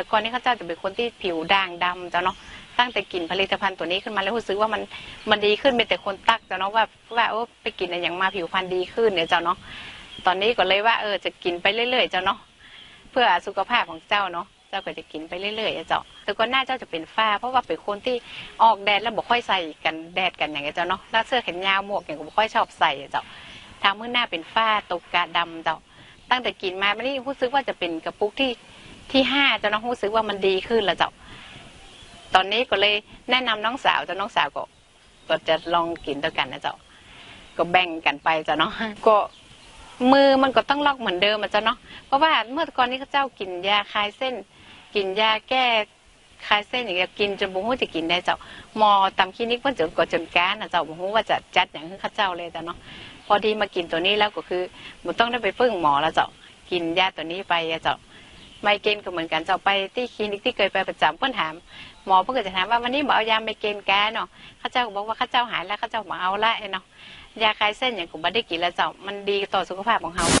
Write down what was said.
แต่ก่อนนี้เขาเจ้าจะเป็นคนที่ผิวด่างดำเจ้าเนาะตั้งแต่กินผลิตภัณฑ์ตัวนี้ขึ้นมาแล้วรู้สึกว่ามันมันดีขึ้นเป็นแต่คนตักเจ้าเนาะว่าว่าโอ้ไปกินอะไรอย่างมาผิวพรรณดีขึ้นเนี่ยเจ้าเนาะตอนนี้ก็เลยว่าเออจะกินไปเรื่อยๆเจ้าเนาะเพื่อสุขภาพของเจ้าเนาะเจ้าก็จะกินไปเรื่อยๆเจ้าแต่ก่อนหน้าเจ้าจะเป็นฝ้า เพราะว่าเป็นคนที่ออกแดดแล้วบ่ค่อยใส่กันแดดกันอย่างเงี้ยเจ้าเนาะแล้วเสื้อแขนยาวหมวกอย่างก็บ่ค่อยชอบใส่เจ้าทางมือหน้าเป็นฝ้าตกกาดำเจ้าตั้งแต่กินมาไม่ได้รู้สึกว่าจะเป็นกระปุกที่ ที่ห้าเจ้าน้องรู้สึกว่ามันดีขึ้นแล้วเจ้าตอนนี้ก็เลยแนะนำน้องสาวเจ้าน้องสาวก็ก็จะลองกินด้วยกันนะเจ้าก็แบ่งกันไปเจ้าเนาะก็มือมันก็ต้องล็อกเหมือนเดิมอะเจ้าเนาะเพราะว่าเมื่อก่อนนี้เขาเจ้ากินยาคลายเส้น กินยาแก้คลายเส้นอย่างเงี้ยกินจนบุ้งหูจะกินได้เจ้าหมอตำคลินิกเพิ่นจนก็จนการนะเจ้าบุ้งหูว่าจะจัดอย่างที่เขาเจ้าเลยเจ้าเนาะพอดีมากินตัวนี้แล้วก็คือมันต้องได้ไปพึ่งหมอแล้วเจ้ากินยาตัวนี้ไปอะเจ้า ไมเกรนก็เหมือนกันเจ้าไปที่คลินิกที่เคยไปประจำเพื่อนถามหมอเพื่อนก็จะถามว่าวันนี้หมอเอายาไมเกรนแกเนาะข้าเจ้าบอกว่าข้าเจ้าหายแล้วข้าเจ้ามอเอาละเนาะยาคลายเส้นอย่างกูไม่ได้กินแล้วเจ้ามันดีต่อสุขภาพของเรา